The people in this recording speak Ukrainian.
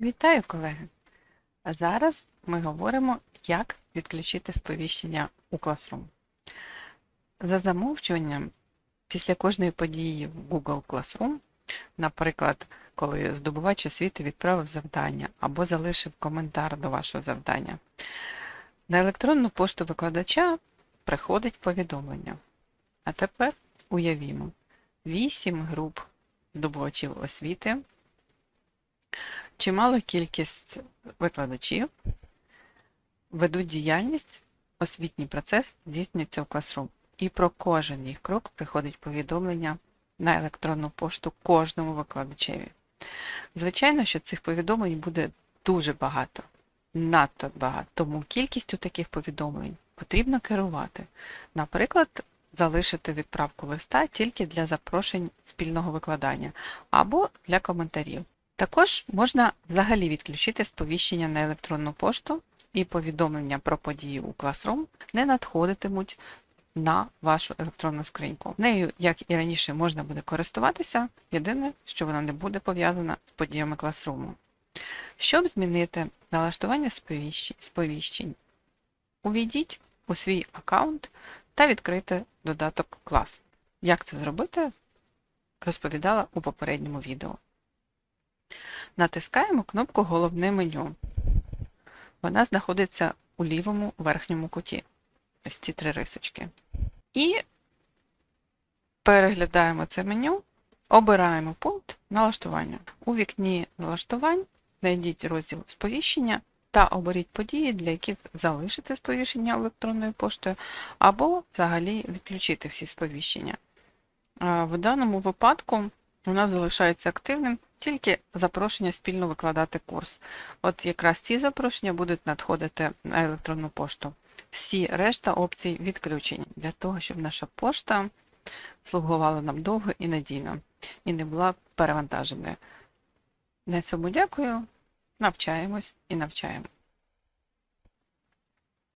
Вітаю, колеги! А зараз ми говоримо, як відключити сповіщення у Classroom. За замовчуванням, після кожної події в Google Classroom, наприклад, коли здобувач освіти відправив завдання або залишив коментар до вашого завдання, на електронну пошту викладача приходить повідомлення. А тепер уявімо 8 груп здобувачів освіти чимала кількість викладачів ведуть діяльність, освітній процес здійснюється в Classroom. І про кожен їх крок приходить повідомлення на електронну пошту кожному викладачеві. Звичайно, що цих повідомлень буде дуже багато, надто багато, тому кількістю таких повідомлень потрібно керувати. Наприклад, залишити відправку листа тільки для запрошень спільного викладання або для коментарів. Також можна взагалі відключити сповіщення на електронну пошту і повідомлення про події у Classroom не надходитимуть на вашу електронну скриньку. Нею, як і раніше, можна буде користуватися, єдине, що вона не буде пов'язана з подіями Classroom. Щоб змінити налаштування сповіщень, увійдіть у свій аккаунт та відкрийте додаток клас. Як це зробити, розповідала у попередньому відео. Натискаємо кнопку Головне меню. Вона знаходиться у лівому верхньому куті. Ось ці три рисочки. І переглядаємо це меню, обираємо пункт налаштування. У вікні налаштувань знайдіть розділ сповіщення та оберіть події, для яких залишити сповіщення електронною поштою, або взагалі відключити всі сповіщення. В даному випадку нас залишається активним тільки запрошення спільно викладати курс. От якраз ці запрошення будуть надходити на електронну пошту. Всі решта опцій відключені для того, щоб наша пошта слугувала нам довго і надійно і не була перевантаженою. На цьому дякую. Навчаємось і навчаємо.